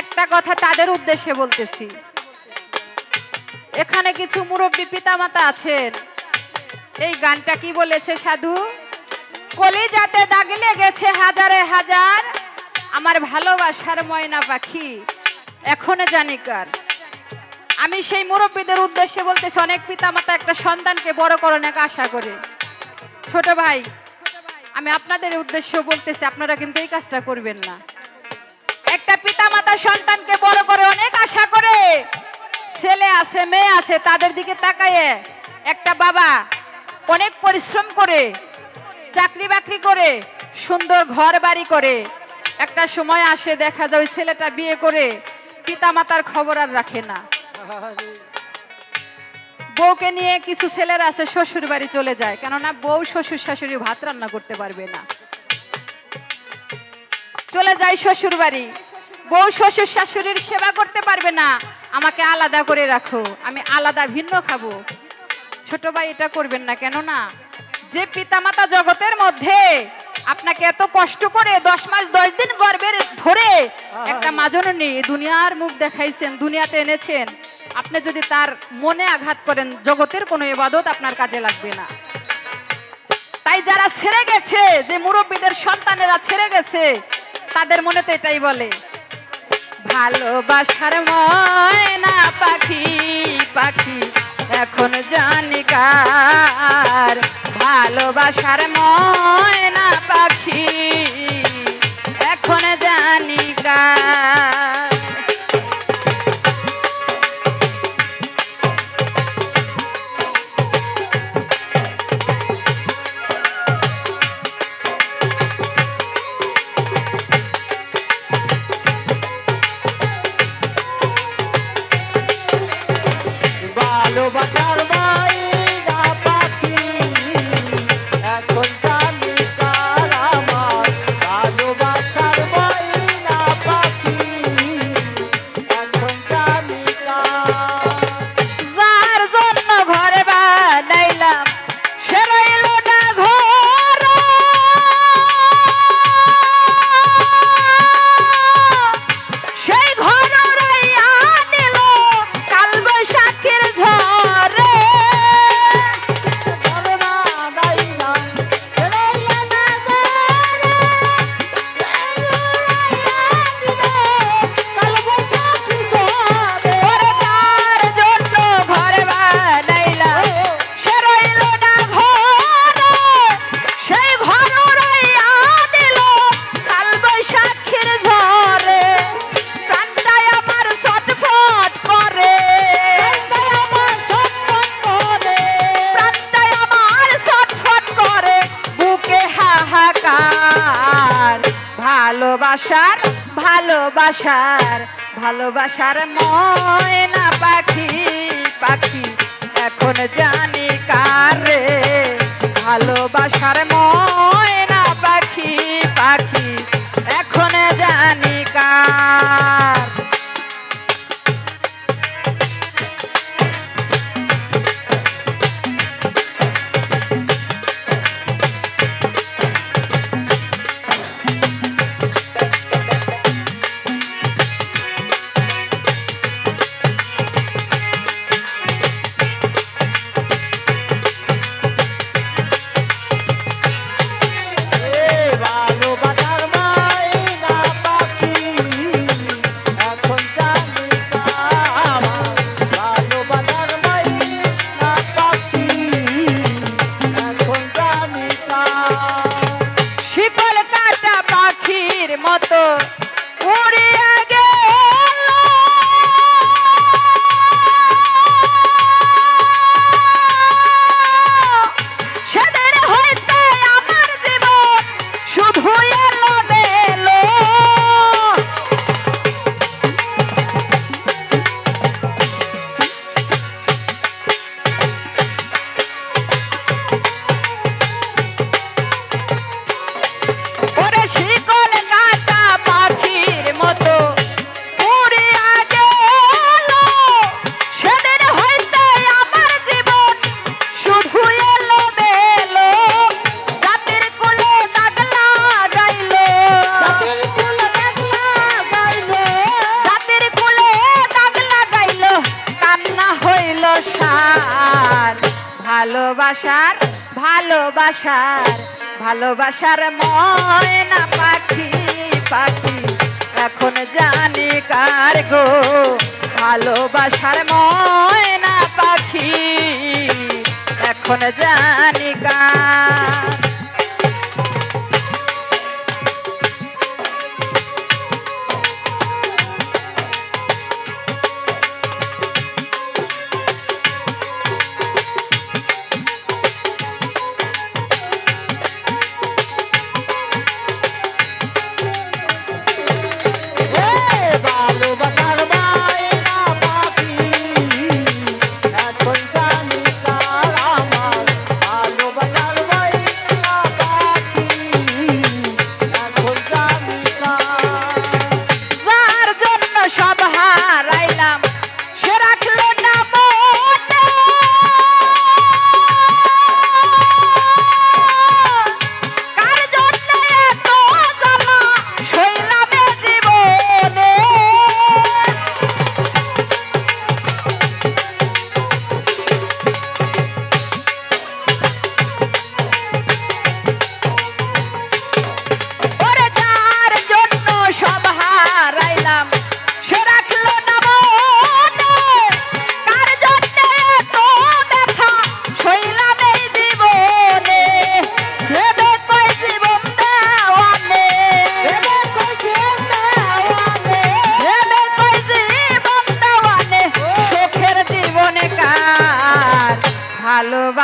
একটা কথা তাদের উদ্দেশ্যে বলতেছি। এখানে কিছু মুরব্বী পিতামাতা আছেন। এই গানটা কি বলেছে সাধু? কলিজাতে দাগ লেগেছে হাজারে হাজার, আমার ভালোবাসার ময়না পাখি, এখনও জানি কার। আমি সেই মুরব্বীদের উদ্দেশ্যে বলতেছি, অনেক পিতামাতা একটা সন্তানকে বড় করে অনেক আশা করে। ছোট ভাই, আমি আপনাদের উদ্দেশ্য বলতেছি, আপনারা কিন্তু এই কাজটা করবেন না। একটা পিতামাতা সন্তানকে বড় করে অনেক আশা করে। ছেলে আছে, মেয়ে আছে, তাদের দিকে তাকায়ে একটা বাবা অনেক পরিশ্রম করে, চাকরি বাকরি করে, সুন্দর ঘর বাড়ি করে। একটা সময় আসে দেখা যায় ওই ছেলেটা বিয়ে করে পিতামাতার খবর আর রাখে না। বউকে নিয়ে কিছু ছেলেরা আছে শ্বশুর বাড়ি চলে যায়। কেননা বউ শ্বশুর শাশুড়ি ভাত রান্না করতে পারবে না। চলে যায় শ্বশুর বাড়ি বউ শ্বশুর শাশুড়ির সেবা করতে পারবে না। আমাকে আলাদা করে রাখো আমি আলাদা ভিন্ন খাব। ছোট ভাই এটা করবেন না কেন না যে পিতামাতা জগতের মধ্যে আপনাকে এত কষ্ট করে দশ মাস দশ দিন গর্বের ধরে একটা মাজননী দুনিয়ার মুখ দেখাইছেন দুনিয়াতে এনেছেন আপনি যদি তার মনে আঘাত করেন জগতের কোনো এবাদত আপনার কাজে লাগবে না। তাই যারা ছেড়ে গেছে যে মুরব্বীদের সন্তানেরা ছেড়ে গেছে তাদের মনে তো এটাই বলে ভালোবাসার ময়না পাখি পাখি এখন জানি কার। ভালোবাসার ময়না পাখি এখন জানি ভালোবাসার ভালোবাসার ভালোবাসার ভালোবাসার ময়না। ভালোবাসার ভালোবাসার ভালোবাসার ময়না পাখি পাখি। এখন জানি কার গো, ভালোবাসার ময়না পাখি। এখন জানি কার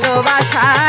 ভালোবাসা